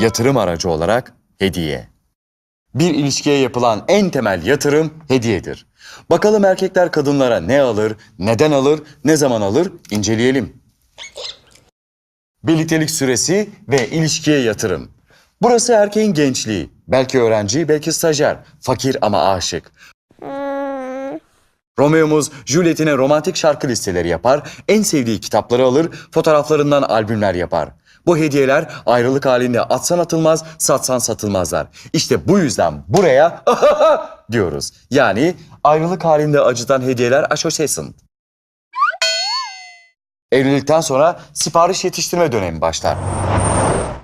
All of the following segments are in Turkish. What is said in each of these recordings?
Yatırım aracı olarak hediye. Bir ilişkiye yapılan en temel yatırım hediyedir. Bakalım erkekler kadınlara ne alır, neden alır, ne zaman alır inceleyelim. Birliktelik süresi ve ilişkiye yatırım. Burası erkeğin gençliği. Belki öğrenci, belki stajyer. Fakir ama aşık. Romeo'muz Juliet'ine romantik şarkı listeleri yapar, en sevdiği kitapları alır, fotoğraflarından albümler yapar. Bu hediyeler ayrılık halinde atsan atılmaz, satsan satılmazlar. İşte bu yüzden buraya diyoruz. Yani ayrılık halinde acıtan hediyeler association. Evlilikten sonra sipariş yetiştirme dönemi başlar.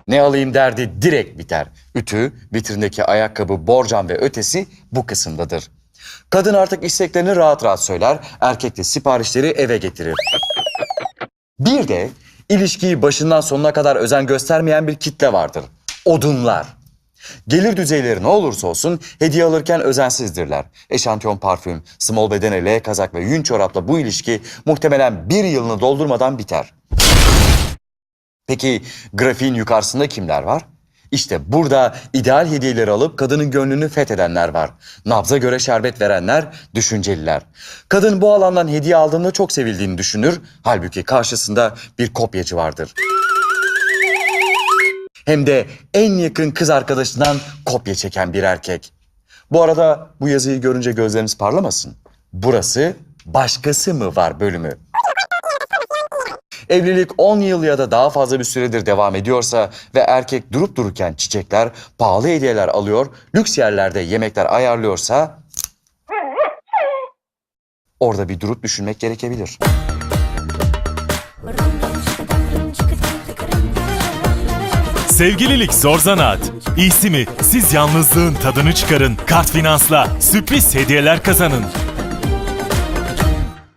Ne alayım derdi direkt biter. Ütü, vitrindeki ayakkabı, borcam ve ötesi bu kısımdadır. Kadın artık isteklerini rahat rahat söyler, erkek de siparişleri eve getirir. Bir de ilişkiyi başından sonuna kadar özen göstermeyen bir kitle vardır. Odunlar. Gelir düzeyleri ne olursa olsun hediye alırken özensizdirler. Eşantiyon parfüm, small bedene L kazak ve yün çorapla bu ilişki muhtemelen bir yılını doldurmadan biter. Peki grafiğin yukarısında kimler var? İşte burada ideal hediyeleri alıp kadının gönlünü fethedenler var. Nabza göre şerbet verenler, düşünceliler. Kadın bu alandan hediye aldığında çok sevildiğini düşünür. Halbuki karşısında bir kopyacı vardır. Hem de en yakın kız arkadaşından kopya çeken bir erkek. Bu arada bu yazıyı görünce gözleriniz parlamasın. Burası başkası mı var bölümü. Evlilik 10 yıl ya da daha fazla bir süredir devam ediyorsa ve erkek durup dururken çiçekler, pahalı hediyeler alıyor, lüks yerlerde yemekler ayarlıyorsa orada bir durup düşünmek gerekebilir. Sevgililik zor zanaat. İyisi mi? Siz yalnızlığın tadını çıkarın. Kart Finans'la sürpriz hediyeler kazanın.